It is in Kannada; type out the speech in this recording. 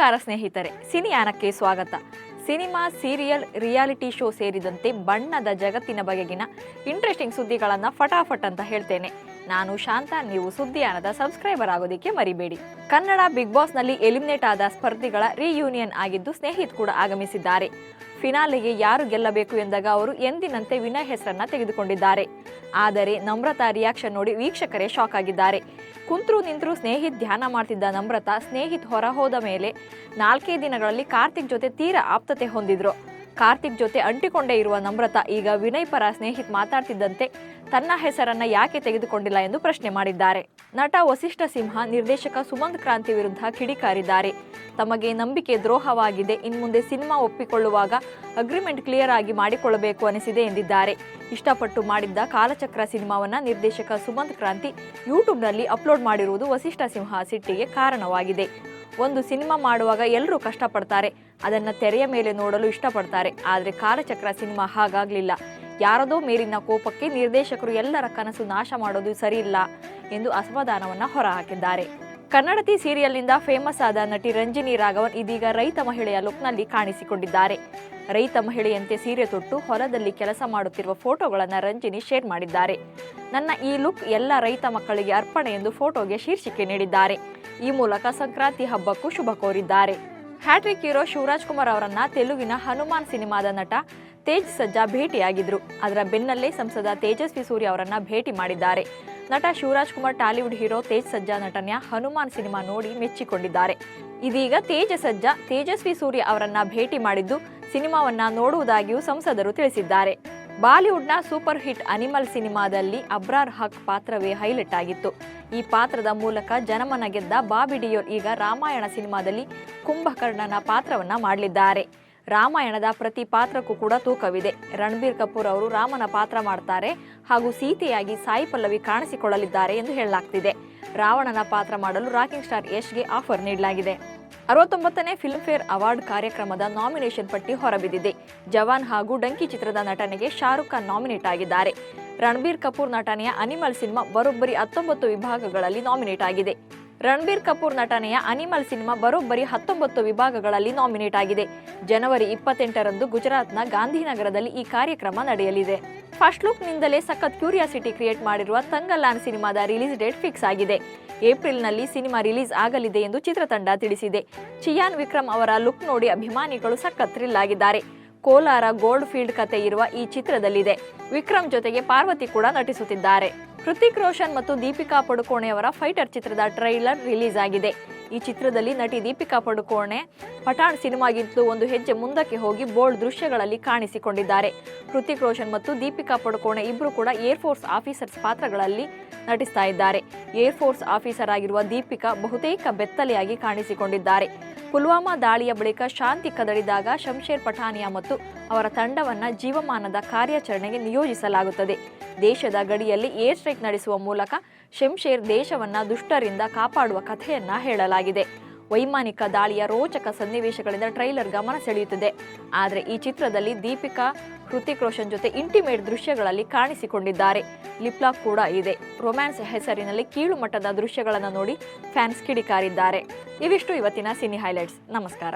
ನಮಸ್ಕಾರ ಸ್ನೇಹಿತರೆ, ಸಿನಿಯಾನಕ್ಕೆ ಸ್ವಾಗತ. ಸಿನಿಮಾ, ಸೀರಿಯಲ್, ರಿಯಾಲಿಟಿ ಶೋ ಸೇರಿದಂತೆ ಬಣ್ಣದ ಜಗತ್ತಿನ ಬಗೆಗಿನ ಇಂಟ್ರೆಸ್ಟಿಂಗ್ ಸುದ್ದಿಗಳನ್ನು ಫಟಾಫಟ್ ಅಂತ ಹೇಳ್ತೇನೆ. ನಾನು ಶಾಂತ, ನೀವು ಸುದ್ದಿಯಾನದ ಸಬ್ಸ್ಕ್ರೈಬರ್ ಆಗೋದಕ್ಕೆ ಮರಿಬೇಡಿ. ಕನ್ನಡ ಬಿಗ್ ಬಾಸ್ನಲ್ಲಿ ಎಲಿಮಿನೇಟ್ ಆದ ಸ್ಪರ್ಧಿಗಳ ರಿಯೂನಿಯನ್ ಆಗಿದ್ದು ಸ್ನೇಹಿತ್ ಕೂಡ ಆಗಮಿಸಿದ್ದಾರೆ. ಫಿನಾಲೆಗೆ ಯಾರು ಗೆಲ್ಲಬೇಕು ಎಂದಾಗ ಅವರು ಎಂದಿನಂತೆ ವಿನಯ್ ಹೆಸರನ್ನ ತೆಗೆದುಕೊಂಡಿದ್ದಾರೆ. ಆದರೆ ನಮ್ರತಾ ರಿಯಾಕ್ಷನ್ ನೋಡಿ ವೀಕ್ಷಕರೇ ಶಾಕ್ ಆಗಿದ್ದಾರೆ. ಕುಂತ್ರು ನಿಂತ್ರು ಸ್ನೇಹಿತ್ ಧ್ಯಾನ ಮಾಡ್ತಿದ್ದ ನಮ್ರತಾ ಸ್ನೇಹಿತ್ ಹೊರ ಹೋದ ಮೇಲೆ ನಾಲ್ಕೇ ದಿನಗಳಲ್ಲಿ ಕಾರ್ತಿಕ್ ಜೊತೆ ತೀರಾ ಆಪ್ತತೆ ಹೊಂದಿದ್ರು. ಕಾರ್ತಿಕ್ ಜೊತೆ ಅಂಟಿಕೊಂಡೇ ಇರುವ ನಮ್ರತಾ ಈಗ ವಿನಯ್ ಪರ ಸ್ನೇಹಿತ್ ಮಾತಾಡ್ತಿದ್ದಂತೆ ತನ್ನ ಹೆಸರನ್ನ ಯಾಕೆ ತೆಗೆದುಕೊಂಡಿಲ್ಲ ಎಂದು ಪ್ರಶ್ನೆ ಮಾಡಿದ್ದಾರೆ. ನಟ ವಸಿಷ್ಠ ಸಿಂಹ, ನಿರ್ದೇಶಕ ಸುಮಂತ್ ಕ್ರಾಂತಿ ವಿರುದ್ಧ ಕಿಡಿಕಾರಿದ್ದಾರೆ. ತಮಗೆ ನಂಬಿಕೆ ದ್ರೋಹವಾಗಿದೆ. ಇನ್ಮುಂದೆ ಸಿನಿಮಾ ಒಪ್ಪಿಕೊಳ್ಳುವಾಗ ಅಗ್ರಿಮೆಂಟ್ ಕ್ಲಿಯರ್ ಆಗಿ ಮಾಡಿಕೊಳ್ಳಬೇಕು ಅನಿಸಿದೆ ಎಂದಿದ್ದಾರೆ. ಇಷ್ಟಪಟ್ಟು ಮಾಡಿದ್ದ ಕಾಲಚಕ್ರ ಸಿನಿಮಾವನ್ನ ನಿರ್ದೇಶಕ ಸುಮಂತ್ ಕ್ರಾಂತಿ ಯೂಟ್ಯೂಬ್ನಲ್ಲಿ ಅಪ್ಲೋಡ್ ಮಾಡಿರುವುದು ವಸಿಷ್ಠ ಸಿಂಹ ಸಿಟ್ಟಿಗೆ ಕಾರಣವಾಗಿದೆ. ಒಂದು ಸಿನಿಮಾ ಮಾಡುವಾಗ ಎಲ್ಲರೂ ಕಷ್ಟಪಡ್ತಾರೆ. ಅದನ್ನ ತೆರೆಯ ಮೇಲೆ ನೋಡಲು ಇಷ್ಟಪಡ್ತಾರೆ. ಆದರೆ ಕಾಲಚಕ್ರ ಸಿನಿಮಾ ಹಾಗಾಗಲಿಲ್ಲ. ಯಾರದೋ ಮೇಲಿನ ಕೋಪಕ್ಕೆ ನಿರ್ದೇಶಕರು ಎಲ್ಲರ ಕನಸು ನಾಶ ಮಾಡೋದು ಸರಿಯಿಲ್ಲ ಎಂದು ಅಸಮಾಧಾನವನ್ನು ಹೊರಹಾಕಿದ್ದಾರೆ. ಕನ್ನಡತಿ ಸೀರಿಯಲ್ನಿಂದ ಫೇಮಸ್ ಆದ ನಟಿ ರಂಜಿನಿ ರಾಘವನ್ ಇದೀಗ ರೈತ ಮಹಿಳೆಯ ಲುಕ್ನಲ್ಲಿ ಕಾಣಿಸಿಕೊಂಡಿದ್ದಾರೆ. ರೈತ ಮಹಿಳೆಯಂತೆ ಸೀರೆ ತೊಟ್ಟು ಹೊಲದಲ್ಲಿ ಕೆಲಸ ಮಾಡುತ್ತಿರುವ ಫೋಟೋಗಳನ್ನು ರಂಜಿನಿ ಶೇರ್ ಮಾಡಿದ್ದಾರೆ. ನನ್ನ ಈ ಲುಕ್ ಎಲ್ಲ ರೈತ ಮಕ್ಕಳಿಗೆ ಅರ್ಪಣೆ ಎಂದು ಫೋಟೋಗೆ ಶೀರ್ಷಿಕೆ ನೀಡಿದ್ದಾರೆ. ಈ ಮೂಲಕ ಸಂಕ್ರಾಂತಿ ಹಬ್ಬಕ್ಕೂ ಶುಭ ಕೋರಿದ್ದಾರೆ. ಹ್ಯಾಟ್ರಿಕ್ ಹೀರೋ ಶಿವರಾಜ್ ಕುಮಾರ್ ಅವರನ್ನ ತೆಲುಗಿನ ಹನುಮಾನ್ ಸಿನಿಮಾದ ನಟ ತೇಜ್ ಸಜ್ಜಾ ಭೇಟಿಯಾಗಿದ್ರು. ಅದರ ಬೆನ್ನಲ್ಲೇ ಸಂಸದ ತೇಜಸ್ವಿ ಸೂರ್ಯ ಅವರನ್ನ ಭೇಟಿ ಮಾಡಿದ್ದಾರೆ. ನಟ ಶಿವರಾಜ್ ಕುಮಾರ್ ಟಾಲಿವುಡ್ ಹೀರೋ ತೇಜ್ ಸಜ್ಜಾ ನಟನೆಯ ಹನುಮಾನ್ ಸಿನಿಮಾ ನೋಡಿ ಮೆಚ್ಚಿಕೊಂಡಿದ್ದಾರೆ. ಇದೀಗ ತೇಜ ಸಜ್ಜಾ, ತೇಜಸ್ವಿ ಸೂರ್ಯ ಅವರನ್ನ ಭೇಟಿ ಮಾಡಿದ್ದು ಸಿನಿಮಾವನ್ನ ನೋಡುವುದಾಗಿಯೂ ಸಂಸದರು ತಿಳಿಸಿದ್ದಾರೆ. ಬಾಲಿವುಡ್ನ ಸೂಪರ್ ಹಿಟ್ ಅನಿಮಲ್ ಸಿನಿಮಾದಲ್ಲಿ ಅಬ್ರಾರ್ ಹಕ್ ಪಾತ್ರವೇ ಹೈಲೈಟ್ ಆಗಿತ್ತು. ಈ ಪಾತ್ರದ ಮೂಲಕ ಜನಮನ ಗೆದ್ದ ಬಾಬಿ ಡಿಯೋಲ್ ಈಗ ರಾಮಾಯಣ ಸಿನಿಮಾದಲ್ಲಿ ಕುಂಭಕರ್ಣನ ಪಾತ್ರವನ್ನ ಮಾಡಲಿದ್ದಾರೆ. ರಾಮಾಯಣದ ಪ್ರತಿ ಪಾತ್ರಕ್ಕೂ ಕೂಡ ತೂಕವಿದೆ. ರಣಬೀರ್ ಕಪೂರ್ ಅವರು ರಾಮನ ಪಾತ್ರ ಮಾಡ್ತಾರೆ ಹಾಗೂ ಸೀತೆಯಾಗಿ ಸಾಯಿ ಪಲ್ಲವಿ ಕಾಣಿಸಿಕೊಳ್ಳಲಿದ್ದಾರೆ ಎಂದು ಹೇಳಲಾಗ್ತಿದೆ. ರಾವಣನ ಪಾತ್ರ ಮಾಡಲು ರಾಕಿಂಗ್ ಸ್ಟಾರ್ ಯಶ್ಗೆ ಆಫರ್ ನೀಡಲಾಗಿದೆ. ಅರವತ್ತೊಂಬತ್ತನೇ ಫಿಲ್ಮ್ಫೇರ್ ಅವಾರ್ಡ್ ಕಾರ್ಯಕ್ರಮದ ನಾಮಿನೇಷನ್ ಪಟ್ಟಿ ಹೊರಬಿದ್ದಿದೆ. ಜವಾನ್ ಹಾಗೂ ಡಂಕಿ ಚಿತ್ರದ ನಟನೆಗೆ ಶಾರುಖ್ ಖಾನ್ ನಾಮಿನೇಟ್ ಆಗಿದ್ದಾರೆ. ರಣಬೀರ್ ಕಪೂರ್ ನಟನೆಯ ಅನಿಮಲ್ ಸಿನಿಮಾ ಬರೋಬ್ಬರಿ ಹತ್ತೊಂಬತ್ತು ವಿಭಾಗಗಳಲ್ಲಿ ನಾಮಿನೇಟ್ ಆಗಿದೆ. ರಣಬೀರ್ ಕಪೂರ್ ನಟನೆಯ ಅನಿಮಲ್ ಸಿನಿಮಾ ಬರೋಬ್ಬರಿ ಹತ್ತೊಂಬತ್ತು ವಿಭಾಗಗಳಲ್ಲಿ ನಾಮಿನೇಟ್ ಆಗಿದೆ. ಜನವರಿ ಇಪ್ಪತ್ತೆಂಟರಂದು ಗುಜರಾತ್ನ ಗಾಂಧಿನಗರದಲ್ಲಿ ಈ ಕಾರ್ಯಕ್ರಮ ನಡೆಯಲಿದೆ. ಫಸ್ಟ್ ಲುಕ್ ನಿಂದಲೇ ಸಖತ್ ಕ್ಯೂರಿಯಾಸಿಟಿ ಕ್ರಿಯೇಟ್ ಮಾಡಿರುವ ತಂಗಲ್ಲಾನ್ ಸಿನಿಮಾದ ರಿಲೀಸ್ ಡೇಟ್ ಫಿಕ್ಸ್ ಆಗಿದೆ. ಏಪ್ರಿಲ್ನಲ್ಲಿ ಸಿನಿಮಾ ರಿಲೀಸ್ ಆಗಲಿದೆ ಎಂದು ಚಿತ್ರತಂಡ ತಿಳಿಸಿದೆ. ಚಿಯಾನ್ ವಿಕ್ರಮ್ ಅವರ ಲುಕ್ ನೋಡಿ ಅಭಿಮಾನಿಗಳು ಸಖತ್ ಥ್ರಿಲ್ ಆಗಿದ್ದಾರೆ. ಕೋಲಾರ ಗೋಲ್ಡ್ ಫೀಲ್ಡ್ ಕತೆ ಇರುವ ಈ ಚಿತ್ರದಲ್ಲಿದೆ. ವಿಕ್ರಮ್ ಜೊತೆಗೆ ಪಾರ್ವತಿ ಕೂಡ ನಟಿಸುತ್ತಿದ್ದಾರೆ. ಹೃತಿಕ್ ರೋಷನ್ ಮತ್ತು ದೀಪಿಕಾ ಪಡುಕೋಣೆಯವರ ಫೈಟರ್ ಚಿತ್ರದ ಟ್ರೈಲರ್ ರಿಲೀಸ್ ಆಗಿದೆ. ಈ ಚಿತ್ರದಲ್ಲಿ ನಟಿ ದೀಪಿಕಾ ಪಡುಕೋಣೆ ಪಠಾಣ್ ಸಿನಿಮಾಗಿಂತಲೂ ಒಂದು ಹೆಜ್ಜೆ ಮುಂದಕ್ಕೆ ಹೋಗಿ ಬೋಲ್ಡ್ ದೃಶ್ಯಗಳಲ್ಲಿ ಕಾಣಿಸಿಕೊಂಡಿದ್ದಾರೆ. ಹೃತಿಕ್ ರೋಷನ್ ಮತ್ತು ದೀಪಿಕಾ ಪಡುಕೋಣೆ ಇಬ್ಬರು ಕೂಡ ಏರ್ ಫೋರ್ಸ್ ಆಫೀಸರ್ಸ್ ಪಾತ್ರಗಳಲ್ಲಿ ನಟಿಸ್ತಾ ಇದ್ದಾರೆ. ಏರ್ ಫೋರ್ಸ್ ಆಫೀಸರ್ ಆಗಿರುವ ದೀಪಿಕಾ ಬಹುತೇಕ ಬೆತ್ತಲೆಯಾಗಿ ಕಾಣಿಸಿಕೊಂಡಿದ್ದಾರೆ. ಪುಲ್ವಾಮಾ ದಾಳಿಯ ಬಳಿಕ ಶಾಂತಿ ಕದಡಿದಾಗ ಶಂಶೇರ್ ಪಠಾನಿಯಾ ಮತ್ತು ಅವರ ತಂಡವನ್ನು ಜೀವಮಾನದ ಕಾರ್ಯಾಚರಣೆಗೆ ನಿಯೋಜಿಸಲಾಗುತ್ತದೆ. ದೇಶದ ಗಡಿಯಲ್ಲಿ ಏರ್ ಸ್ಟ್ರೈಕ್ ನಡೆಸುವ ಮೂಲಕ ಶಂಶೇರ್ ದೇಶವನ್ನ ದುಷ್ಟರಿಂದ ಕಾಪಾಡುವ ಕಥೆಯನ್ನ ಹೇಳಲಾಗಿದೆ. ವೈಮಾನಿಕ ದಾಳಿಯ ರೋಚಕ ಸನ್ನಿವೇಶಗಳಿಂದ ಟ್ರೈಲರ್ ಗಮನ ಸೆಳೆಯುತ್ತದೆ. ಆದರೆ ಈ ಚಿತ್ರದಲ್ಲಿ ದೀಪಿಕಾ ಹೃತಿಕ್ ರೋಷನ್ ಜೊತೆ ಇಂಟಿಮೇಟ್ ದೃಶ್ಯಗಳಲ್ಲಿ ಕಾಣಿಸಿಕೊಂಡಿದ್ದಾರೆ. ಲಿಪ್ಲಾಕ್ ಕೂಡ ಇದೆ. ರೊಮ್ಯಾನ್ಸ್ ಹೆಸರಿನಲ್ಲಿ ಕೀಳು ಮಟ್ಟದ ದೃಶ್ಯಗಳನ್ನು ನೋಡಿ ಫ್ಯಾನ್ಸ್ ಕಿಡಿಕಾರಿದ್ದಾರೆ. ಇವಿಷ್ಟು ಇವತ್ತಿನ ಸಿನಿ ಹೈಲೈಟ್ಸ್. ನಮಸ್ಕಾರ.